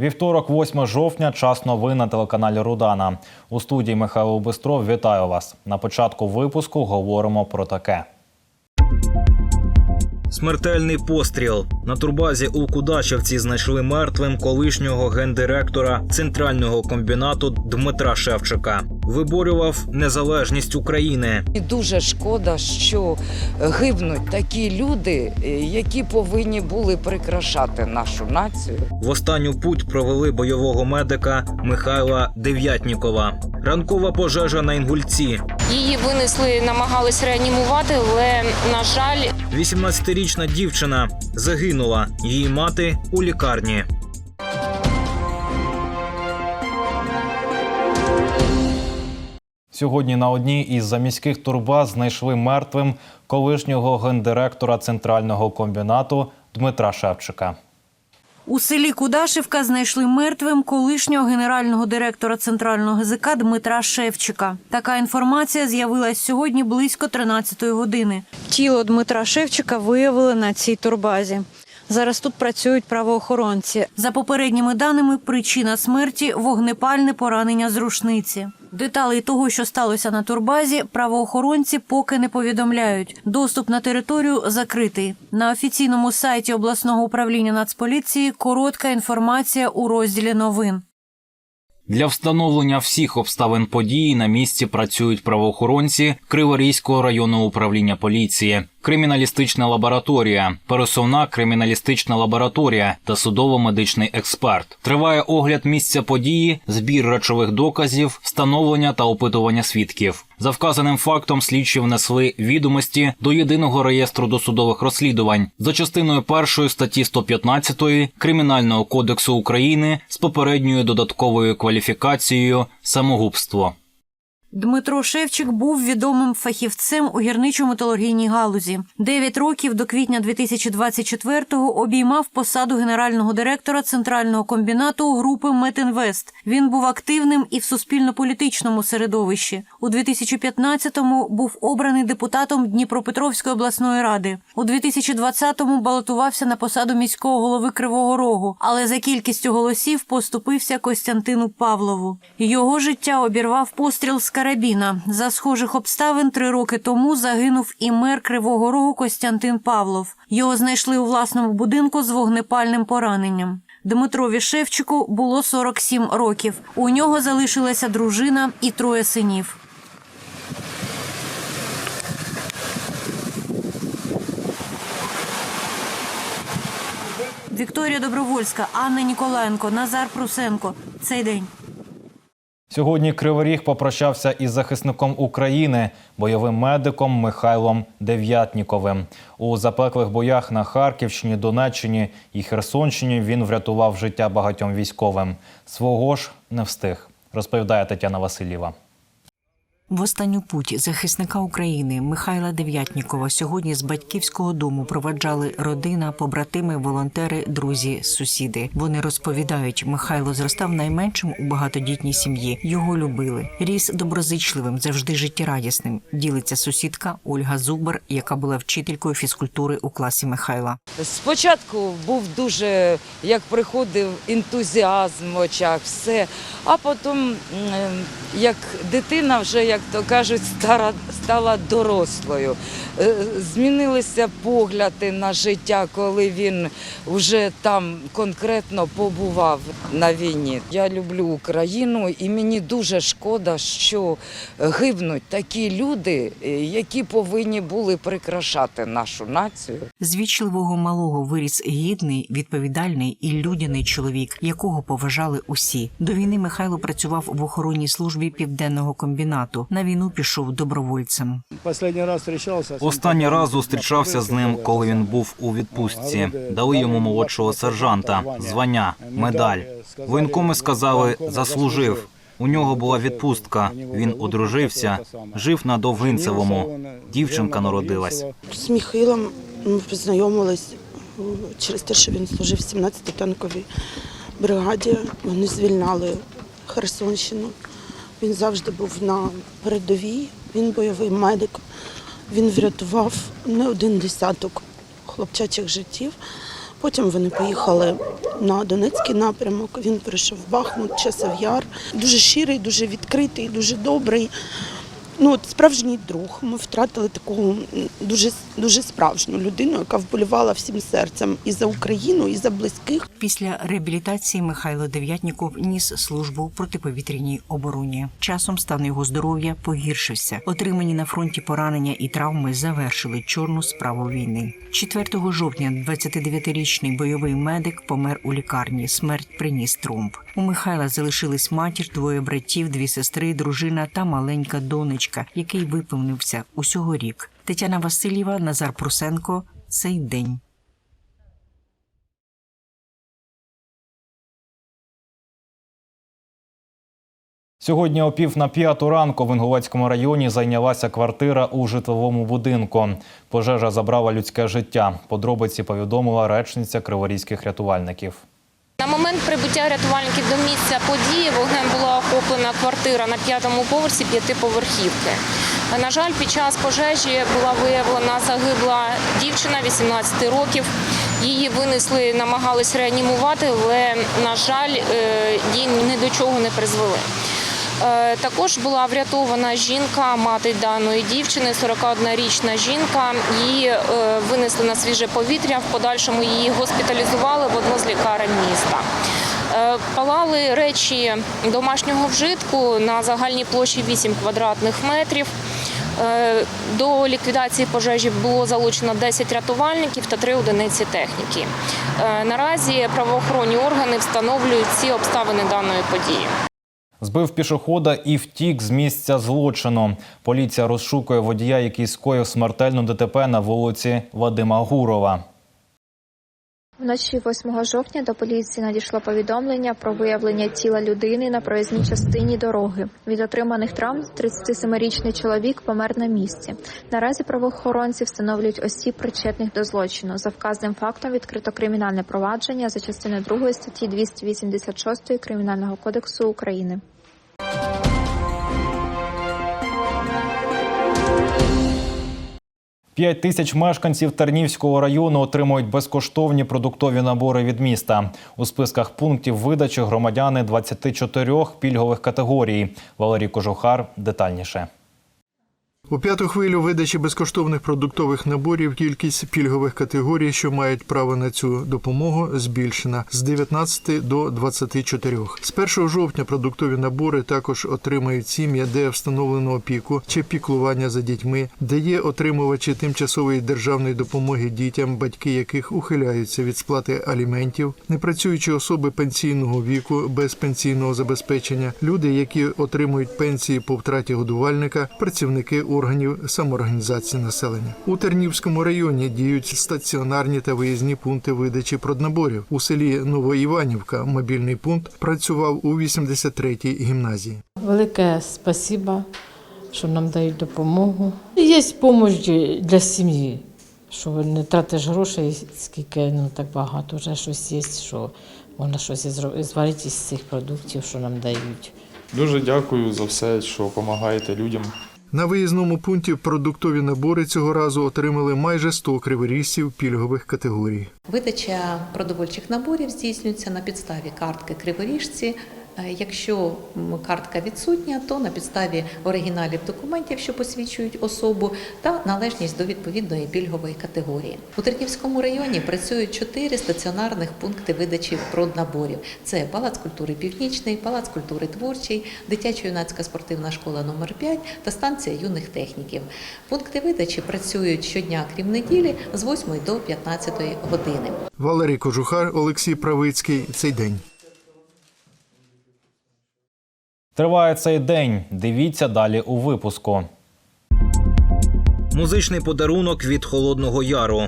Вівторок, 8 жовтня, час новин на телеканалі Рудана. У студії Михайло Бистров. Вітаю вас. На початку випуску говоримо про таке. Смертельний постріл на турбазі у Кудачівці знайшли мертвим колишнього гендиректора центрального комбінату Дмитра Шевчика. Виборював незалежність України. І дуже шкода, що гибнуть такі люди, які повинні були прикрашати нашу націю. В останню путь провели бойового медика Михайла Дев'ятнікова. Ранкова пожежа на Інгульці. Її винесли, намагались реанімувати, але на жаль, 18-річна дівчина загинула. Її мати у лікарні. Сьогодні на одній із заміських турбаз знайшли мертвим колишнього гендиректора центрального комбінату Дмитра Шевчика. У селі Кудашівка знайшли мертвим колишнього генерального директора центрального ГЗК Дмитра Шевчика. Така інформація з'явилась сьогодні близько 13-ї години. Тіло Дмитра Шевчика виявили на цій турбазі. Зараз тут працюють правоохоронці. За попередніми даними, причина смерті вогнепальне поранення з рушниці. Деталей того, що сталося на турбазі, правоохоронці поки не повідомляють. Доступ на територію закритий. На офіційному сайті обласного управління Нацполіції коротка інформація у розділі новин. Для встановлення всіх обставин події на місці працюють правоохоронці Криворізького районного управління поліції, криміналістична лабораторія, пересувна криміналістична лабораторія та судово-медичний експерт. Триває огляд місця події, збір речових доказів, встановлення та опитування свідків. За вказаним фактом слідчі внесли відомості до єдиного реєстру досудових розслідувань за частиною першої статті 115 Кримінального кодексу України з попередньою додатковою кваліфікацією самогубство. Дмитро Шевчик був відомим фахівцем у гірничо-металургійній галузі. Дев'ять років до квітня 2024-го обіймав посаду генерального директора центрального комбінату групи Метінвест. Він був активним і в суспільно-політичному середовищі. У 2015-му був обраний депутатом Дніпропетровської обласної ради. У 2020-му балотувався на посаду міського голови Кривого Рогу, але за кількістю голосів поступився Костянтину Павлову. Його життя обірвав постріл з карабіна. За схожих обставин три роки тому загинув і мер Кривого Рогу Костянтин Павлов. Його знайшли у власному будинку з вогнепальним пораненням. Дмитрові Шевчику було 47 років. У нього залишилася дружина і троє синів. Вікторія Добровольська, Анна Ніколаєнко, Назар Прусенко. Цей день. Сьогодні Криворіг попрощався із захисником України, бойовим медиком Михайлом Дев'ятніковим. У запеклих боях на Харківщині, Донеччині і Херсонщині він врятував життя багатьом військовим. Свого ж не встиг, розповідає Тетяна Васильєва. В останню путь захисника України Михайла Дев'ятнікова сьогодні з батьківського дому проведжали родина, побратими, волонтери, друзі, сусіди. Вони розповідають, Михайло зростав найменшим у багатодітній сім'ї. Його любили. Ріс доброзичливим, завжди життєрадісним. Ділиться сусідка Ольга Зубар, яка була вчителькою фізкультури у класі Михайла. Спочатку був дуже, як приходив, ентузіазм в очах, все. А потім, як дитина вже, як то кажуть, стара, стала дорослою. Е, Змінилися погляди на життя, коли він вже там конкретно побував на війні. Я люблю Україну і мені дуже шкода, що гибнуть такі люди, е, які повинні були прикрашати нашу націю. З вічливого малого виріс гідний, відповідальний і людяний чоловік, якого поважали усі. До війни Михайло працював в охоронній службі південного комбінату. На війну пішов добровольцем. Останній раз зустрічався. Останній раз зустрічався з ним, коли він був у відпустці. Дали йому молодшого сержанта, звання, медаль. Воєнкоми сказали, заслужив. У нього була відпустка. Він одружився, жив на Довгинцевому. Дівчинка народилась. З Міхилом ми познайомились через те, що він служив в 17-й танковій бригаді. Вони звільняли Херсонщину. Він завжди був на передовій, він бойовий медик. Він врятував не один десяток хлопчачих життів. Потім вони поїхали на Донецький напрямок. Він прийшов в Бахмут, Часов'яр. Дуже щирий, дуже відкритий, дуже добрий. Ну, справжній друг. Ми втратили таку дуже, дуже справжню людину, яка вболівала всім серцем і за Україну, і за близьких. Після реабілітації Михайло Дев'ятніков ніс службу в протиповітряній обороні. Часом стан його здоров'я погіршився. Отримані на фронті поранення і травми завершили чорну справу війни. 4 жовтня 29-річний бойовий медик помер у лікарні. Смерть приніс тромб. У Михайла залишились матір, двоє братів, дві сестри, дружина та маленька донечка, який виповнився усього рік. Тетяна Васильєва, Назар Прусенко. Цей день. Сьогодні о пів на п'яту ранку в Інгулецькому районі зайнялася квартира у житловому будинку. Пожежа забрала людське життя. Подробиці повідомила речниця криворізьких рятувальників. Момент прибуття рятувальників до місця події вогнем була охоплена квартира на п'ятому поверсі п'ятиповерхівки. На жаль, під час пожежі була виявлена загибла дівчина 18 років. Її винесли, намагались реанімувати, але, на жаль, е, її ні до чого не призвели. Е, Також була врятована жінка, мати даної дівчини, 41-річна жінка. Її е, винесли на свіже повітря. В подальшому її госпіталізували в одну з лікарень міста. Е, Палали речі домашнього вжитку на загальній площі 8 квадратних метрів. До ліквідації пожежі було залучено 10 рятувальників та 3 одиниці техніки. Наразі правоохоронні органи встановлюють всі обставини даної події. Збив пішохода і втік з місця злочину. Поліція розшукує водія, який скоїв смертельну ДТП на вулиці Вадима Гурова. Вночі 8 жовтня до поліції надійшло повідомлення про виявлення тіла людини на проїзній частині дороги. Від отриманих травм 37-річний чоловік помер на місці. Наразі правоохоронці встановлюють осіб причетних до злочину. За вказаним фактом відкрито кримінальне провадження за частиною 2 статті 286 Кримінального кодексу України. П'ять тисяч мешканців Тернівського району отримують безкоштовні продуктові набори від міста. У списках пунктів видачі громадяни 24 пільгових категорій. Валерій Кожухар детальніше. У п'яту хвилю видачі безкоштовних продуктових наборів кількість пільгових категорій, що мають право на цю допомогу, збільшена з 19 до 24. З 1 жовтня продуктові набори також отримають сім'я, де встановлено опіку чи піклування за дітьми, де є отримувачі тимчасової державної допомоги дітям, батьки яких ухиляються від сплати аліментів, непрацюючі особи пенсійного віку без пенсійного забезпечення, люди, які отримують пенсії по втраті годувальника, працівники органів самоорганізації населення. У Тернівському районі діють стаціонарні та виїзні пункти видачі проднаборів. У селі Новоіванівка мобільний пункт працював у 83-й гімназії. Велике спасіба, що нам дають допомогу. Є допомога для сім'ї, що не тратиш грошей, скільки ну так багато, вже щось є, що можна щось зварити із цих продуктів, що нам дають. Дуже дякую за все, що допомагаєте людям. На виїзному пункті продуктові набори цього разу отримали майже 100 криворіжців пільгових категорій. Видача продовольчих наборів здійснюється на підставі картки криворіжці. Е, Якщо картка відсутня, то на підставі оригіналів документів, що посвідчують особу, та належність до відповідної пільгової категорії. У Тернівському районі працюють чотири стаціонарних пункти видачі проднаборів. Це Палац культури Північний, Палац культури Творчий, дитячо-юнацька спортивна школа номер 5 та станція юних техніків. Пункти видачі працюють щодня, крім неділі, з 8 до 15 години. Валерій Кожухар, Олексій Правицький. Цей день. Триває цей день. Дивіться далі у випуску. Музичний подарунок від Холодного Яру.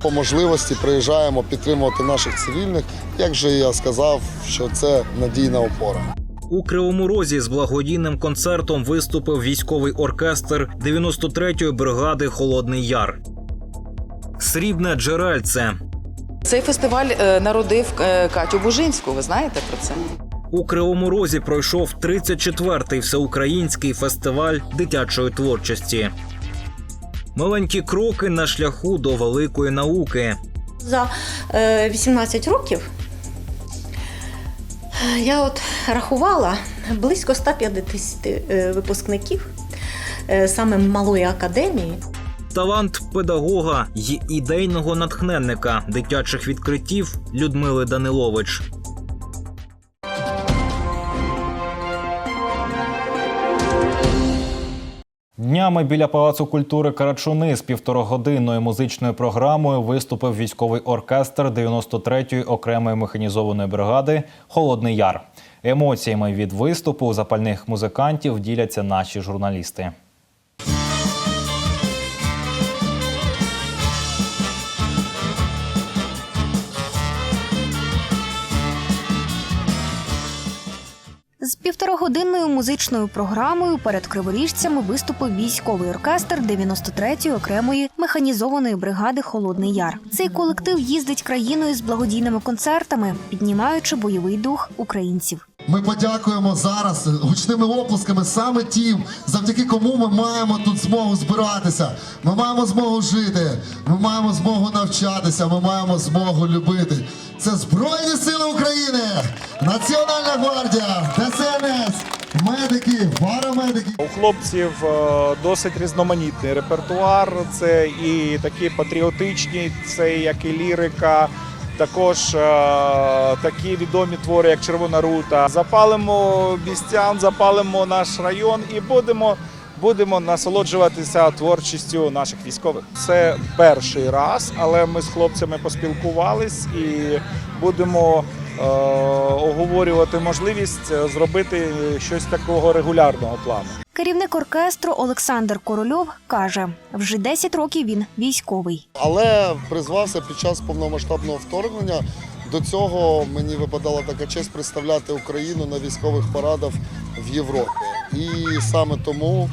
По можливості приїжджаємо підтримувати наших цивільних. Як же я сказав, що це надійна опора. У Кривому Розі з благодійним концертом виступив військовий оркестр 93-ї бригади Холодний Яр. Срібне джерельце. Цей фестиваль е, народив е, Катю Бужинську. Ви знаєте про це? У Кривому Розі пройшов 34-й всеукраїнський фестиваль дитячої творчості. Маленькі кроки на шляху до великої науки. За е, 18 років е, я от рахувала близько 150 е, випускників е, саме малої академії. Талант педагога й ідейного натхненника дитячих відкриттів Людмили Данилович. Днями біля Палацу культури Карачуни з півторагодинною музичною програмою виступив військовий оркестр 93-ї окремої механізованої бригади Холодний Яр. Емоціями від виступу запальних музикантів діляться наші журналісти. Півторагодинною музичною програмою перед криворіжцями виступив військовий оркестр 93-ї окремої механізованої бригади Холодний Яр. Цей колектив їздить країною з благодійними концертами, піднімаючи бойовий дух українців. Ми подякуємо зараз гучними оплесками саме тим, завдяки кому ми маємо тут змогу збиратися. Ми маємо змогу жити, ми маємо змогу навчатися, ми маємо змогу любити. Це Збройні Сили України, Національна гвардія, ДСНС, медики, парамедики. У хлопців е, досить різноманітний репертуар. Це і такі патріотичні, це як і лірика. Також е, такі відомі твори, як Червона рута. Запалимо містян, запалимо наш район і будемо, будемо насолоджуватися творчістю наших військових. Це перший раз, але ми з хлопцями поспілкувались і будемо е, оговорювати можливість е, зробити щось такого регулярного плану. Керівник оркестру Олександр Корольов каже: вже 10 років він військовий. Але призвався під час повномасштабного вторгнення. До цього мені випадала така честь представляти Україну на військових парадах в Європі. І саме тому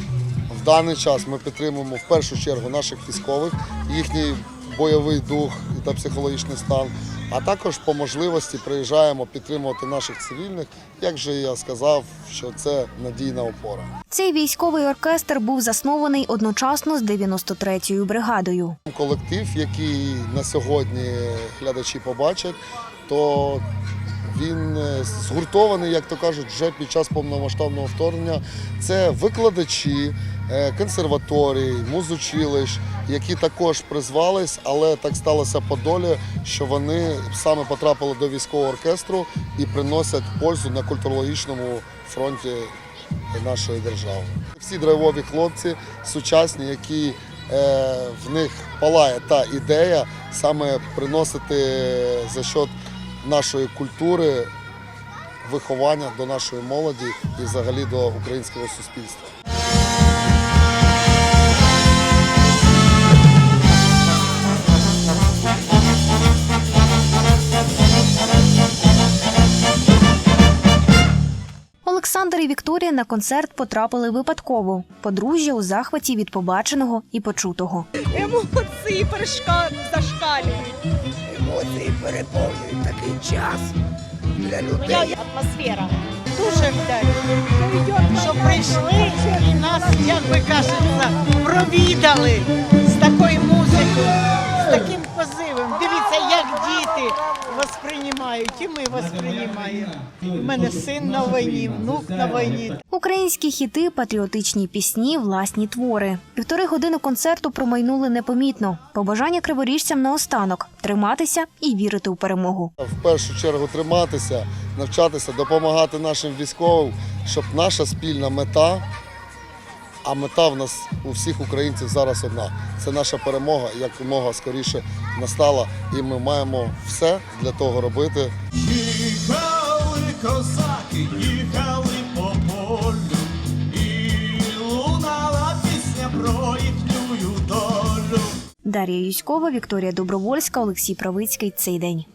в даний час ми підтримуємо в першу чергу наших військових, їхній бойовий дух та психологічний стан. А також по можливості приїжджаємо підтримувати наших цивільних. Як же я сказав, що це надійна опора. Цей військовий оркестр був заснований одночасно з 93-ю бригадою. Колектив, який на сьогодні глядачі побачать, то він е, згуртований, як то кажуть, вже під час повномасштабного вторгнення. Це викладачі е, консерваторій, музучилищ, які також призвались, але так сталося по долі, що вони саме потрапили до військового оркестру і приносять пользу на культурологічному фронті нашої держави. Всі драйвові хлопці сучасні, які е, в них палає та ідея саме приносити за счет нашої культури виховання до нашої молоді і взагалі до українського суспільства. Олександр і Вікторія на концерт потрапили випадково. Подружжя у захваті від побаченого і почутого. Емоції перешка... зашкалюють. Емоції переповнюють такий час для людей. Атмосфера. Дуже вдячна, що прийшли і нас, як ви кажете, провідали з такою музикою, з таким позивом. Дивіться, як діти восприймають, і ми восприймаємо. У мене син на війні, внук на війні. Українські хіти, патріотичні пісні, власні твори. Півтори години концерту промайнули непомітно. Побажання криворіжцям наостанок триматися і вірити у перемогу. В першу чергу триматися, навчатися, допомагати нашим військовим, щоб наша спільна мета, а мета в нас у всіх українців зараз одна. Це наша перемога, якомога скоріше настала, і ми маємо все для того робити. Їхали козаки, їхали по полю, і лунала пісня про їхню долю. Дар'я Юськова, Вікторія Добровольська, Олексій Правицький. Цей день.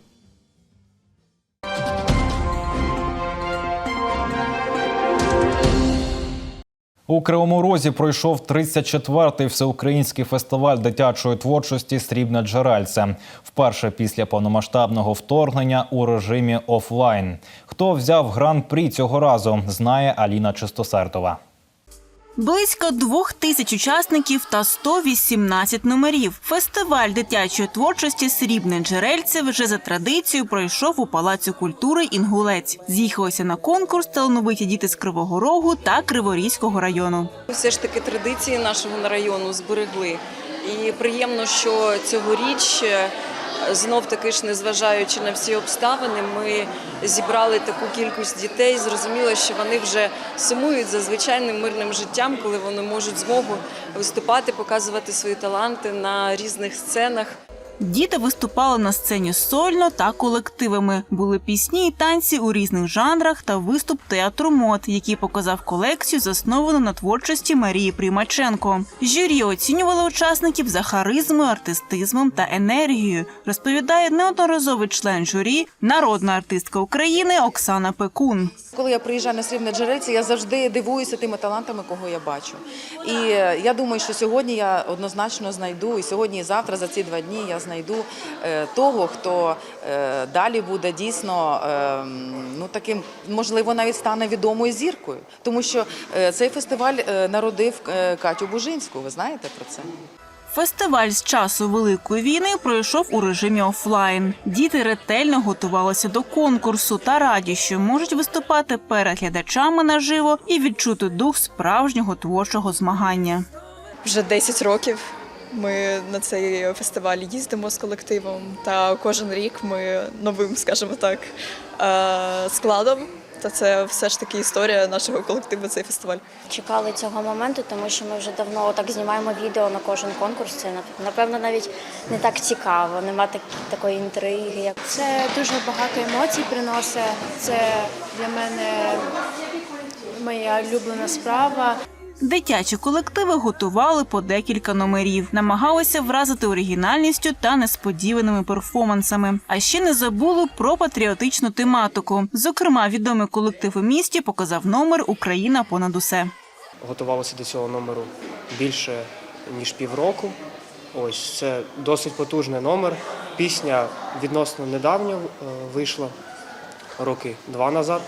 У Кривому Розі пройшов 34-й всеукраїнський фестиваль дитячої творчості Срібне джерельце. Вперше після повномасштабного вторгнення у режимі офлайн. Хто взяв гран-прі цього разу, знає Аліна Чистосертова. Близько двох тисяч учасників та 118 номерів. Фестиваль дитячої творчості Срібне джерельце вже за традицією пройшов у Палацу культури Інгулець. З'їхалися на конкурс талановиті діти з Кривого Рогу та Криворізького району. Все ж таки традиції нашого району зберегли. І приємно, що цьогоріч знов таки ж, незважаючи на всі обставини, ми зібрали таку кількість дітей. Зрозуміло, що вони вже сумують за звичайним мирним життям, коли вони можуть змогу виступати, показувати свої таланти на різних сценах. Діти виступали на сцені сольно та колективами. Були пісні і танці у різних жанрах та виступ театру мод, який показав колекцію, засновану на творчості Марії Примаченко. Журі оцінювали учасників за харизмою, артистизмом та енергією. Розповідає неодноразовий член журі, народна артистка України Оксана Пекун. Коли я приїжджаю на срібне джерельце, я завжди дивуюся тими талантами, кого я бачу. І е, я думаю, що сьогодні я однозначно знайду, і сьогодні, і завтра, за ці два дні, я знайду е, того, хто е, далі буде дійсно е, ну таким, можливо, навіть стане відомою зіркою. Тому що цей фестиваль народив Катю Бужинську. Ви знаєте про це? Фестиваль з часу Великої війни пройшов у режимі офлайн. Діти ретельно готувалися до конкурсу та раді, що можуть виступати перед глядачами наживо і відчути дух справжнього творчого змагання. Вже 10 років ми на цей фестиваль їздимо з колективом, та кожен рік ми новим, скажімо так, е, складом. Та це все ж таки історія нашого колективу. Цей фестиваль. Чекали цього моменту, тому що ми вже давно так знімаємо відео на кожен конкурс. Це напевно навіть не так цікаво, нема так, такої інтриги. Як Це дуже багато емоцій приносить. Це для мене моя улюблена справа. Дитячі колективи готували по декілька номерів, намагалися вразити оригінальністю та несподіваними перформансами. А ще не забули про патріотичну тематику. Зокрема, відомий колектив у місті показав номер Україна понад усе. готувалися до цього номеру більше ніж півроку. Ось це досить потужний номер. Пісня відносно недавньо е, вийшла роки два назад,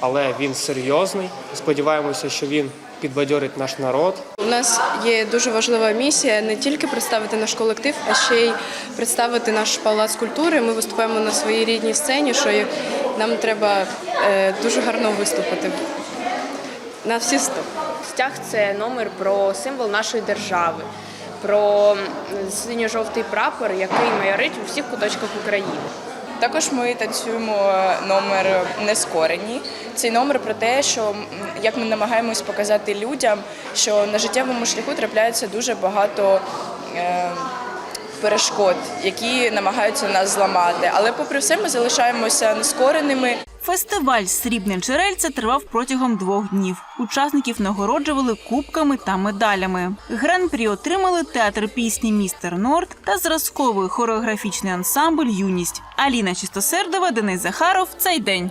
але він серйозний. Сподіваємося, що він підбадьорить наш народ. У нас є дуже важлива місія не тільки представити наш колектив, а ще й представити наш палац культури. Ми виступаємо на своїй рідній сцені, що нам треба е, дуже гарно виступити. На всі сто. Стяг це номер про символ нашої держави, про синьо-жовтий прапор, який майорить у всіх куточках України. Також ми танцюємо номер Нескорені. Цей номер про те, що як ми намагаємось показати людям, що на життєвому шляху трапляється дуже багато. Е, Перешкод, які намагаються нас зламати, але попри все ми залишаємося нескореними. Фестиваль Срібне джерельце тривав протягом двох днів. Учасників нагороджували кубками та медалями. Гран-прі отримали театр пісні Містер Норд та зразковий хореографічний ансамбль Юність. Аліна Чистосердова, Денис Захаров. Цей день.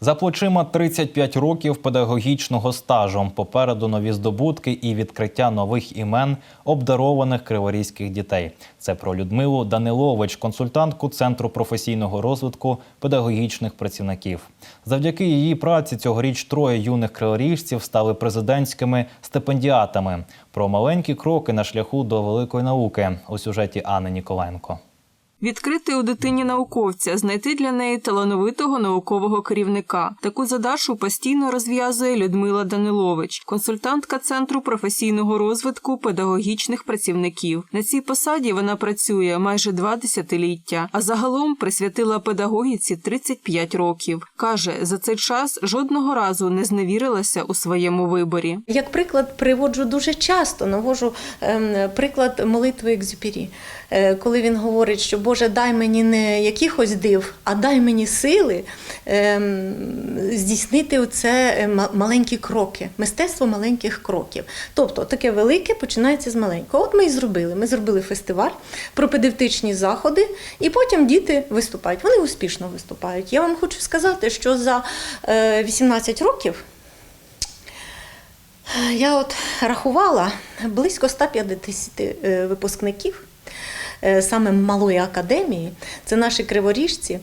За плечима 35 років педагогічного стажу. Попереду нові здобутки і відкриття нових імен обдарованих криворізьких дітей. Це про Людмилу Данилович, консультантку Центру професійного розвитку педагогічних працівників. Завдяки її праці цьогоріч троє юних криворіжців стали президентськими стипендіатами. Про маленькі кроки на шляху до великої науки у сюжеті Анни Ніколенко. Відкрити у дитині науковця, знайти для неї талановитого наукового керівника. Таку задачу постійно розв'язує Людмила Данилович, консультантка Центру професійного розвитку педагогічних працівників. На цій посаді вона працює майже два десятиліття, а загалом присвятила педагогіці 35 років. Каже, за цей час жодного разу не зневірилася у своєму виборі. Як приклад приводжу дуже часто, навожу ем, приклад молитви Екзюпері, Е, коли він говорить, що Боже, дай мені не якихось див, а дай мені сили ем, здійснити оце е, маленькі кроки, мистецтво маленьких кроків. Тобто таке велике починається з маленького. От ми і зробили. Ми зробили фестиваль, пропедевтичні заходи, і потім діти виступають. Вони успішно виступають. Я вам хочу сказати, що за е, 18 років. Я от рахувала близько 150 е, випускників. Е, саме малої академії, це наші криворіжці,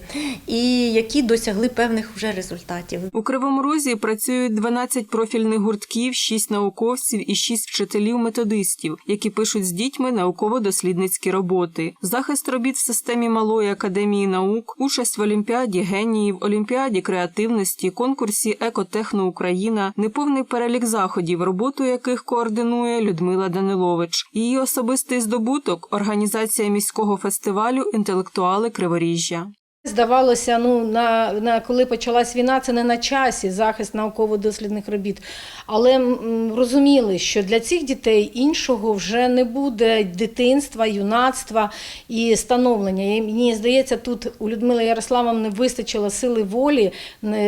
і які досягли певних вже результатів. У Кривому Розі працюють 12 профільних гуртків, 6 науковців і 6 вчителів-методистів, які пишуть з дітьми науково-дослідницькі роботи. Захист робіт в системі Малої академії наук, участь в Олімпіаді геніїв, Олімпіаді креативності, конкурсі Екотехно Україна, неповний перелік заходів, роботу яких координує Людмила Данилович. Її особистий здобуток організація міського фестивалю Інтелектуали Криворіжжя. Здавалося, ну на, на коли почалась війна, це не на часі захист науково-дослідних робіт. Але м, розуміли, що для цих дітей іншого вже не буде дитинства, юнацтва і становлення. І мені здається, тут у Людмили Ярославовни вистачило сили волі,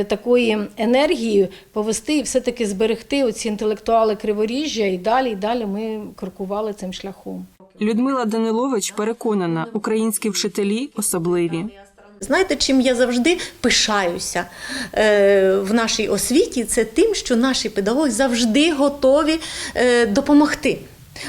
такої енергії повести і все-таки зберегти оці інтелектуали Криворіжжя. І далі, і далі ми крокували цим шляхом. Людмила Данилович переконана, українські вчителі особливі. Знаєте, чим я завжди пишаюся е, в нашій освіті, це тим, що наші педагоги завжди готові е, допомогти.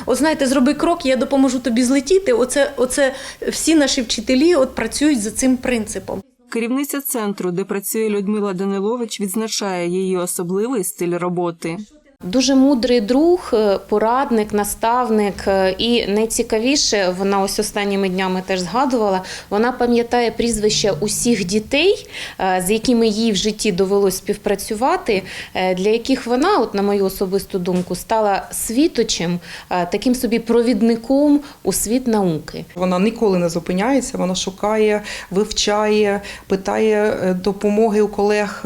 От знаєте, зроби крок, я допоможу тобі злетіти. Оце, оце всі наші вчителі от працюють за цим принципом. Керівниця центру, де працює Людмила Данилович, відзначає її особливий стиль роботи. Дуже мудрий друг, е, порадник, наставник, е, і найцікавіше, вона ось останніми днями теж згадувала. Вона пам'ятає прізвища усіх дітей, е, з якими їй в житті довелось співпрацювати, для яких вона, от на мою особисту думку, стала світочем, таким собі провідником у світ науки. Вона ніколи не зупиняється, вона шукає, вивчає, питає допомоги у колег,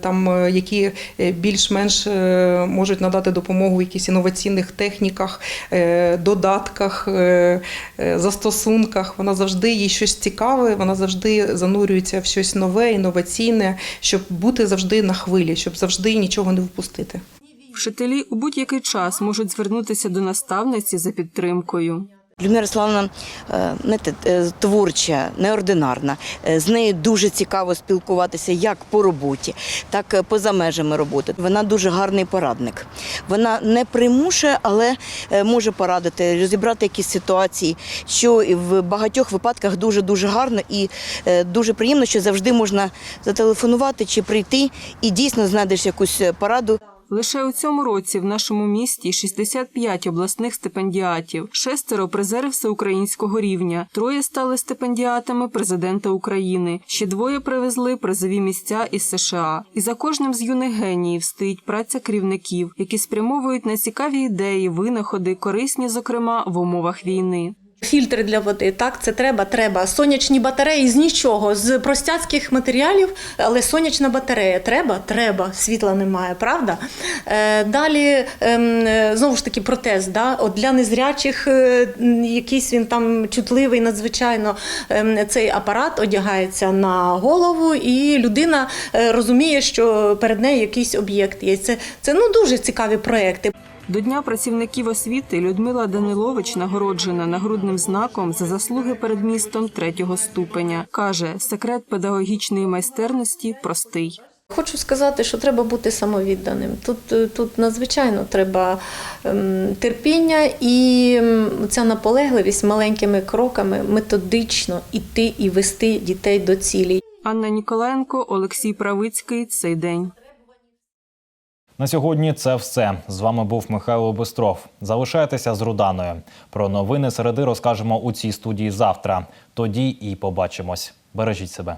там, які більш-менш е, можуть надати допомогу в якихось інноваційних техніках, е, додатках, е, е, застосунках. Вона завжди їй щось цікаве, вона завжди занурюється в щось нове, інноваційне, щоб бути завжди на хвилі, щоб завжди нічого не впустити. Вчителі у будь-який час можуть звернутися до наставниці за підтримкою. Людмила Ярославовна е, знаєте, е, творча, неординарна. Е, З нею дуже цікаво спілкуватися як по роботі, так і поза межами роботи. Вона дуже гарний порадник. Вона не примушує, але може порадити, розібрати якісь ситуації, що в багатьох випадках дуже дуже гарно і дуже приємно, що завжди можна зателефонувати чи прийти і дійсно знайдеш якусь пораду. Лише у цьому році в нашому місті 65 обласних стипендіатів, шестеро призери всеукраїнського рівня, троє стали стипендіатами президента України. Ще двоє привезли призові місця із США. І за кожним з юних геніїв стоїть праця керівників, які спрямовують на цікаві ідеї, винаходи, корисні, зокрема, в умовах війни. Фільтри для води, так, це треба, треба. Сонячні батареї з нічого, з простяцьких матеріалів, але сонячна батарея треба, треба. Світла немає, правда? Е, далі ем, е, знову ж таки протез. Да? От для незрячих е, якийсь він там чутливий, надзвичайно ем, цей апарат одягається на голову, і людина розуміє, що перед нею якийсь об'єкт є. Це, це ну дуже цікаві проекти. До Дня працівників освіти Людмила Данилович нагороджена нагрудним знаком за заслуги перед містом третього ступеня. Каже, секрет педагогічної майстерності простий. Хочу сказати, що треба бути самовідданим. Тут, е, тут надзвичайно треба ем, терпіння і ця наполегливість маленькими кроками методично іти і вести дітей до цілі. Анна Ніколаєнко, Олексій Правицький. Цей день. На сьогодні це все. З вами був Михайло Бистров. Залишайтеся з Руданою. Про новини середи розкажемо у цій студії завтра. Тоді і побачимось. Бережіть себе.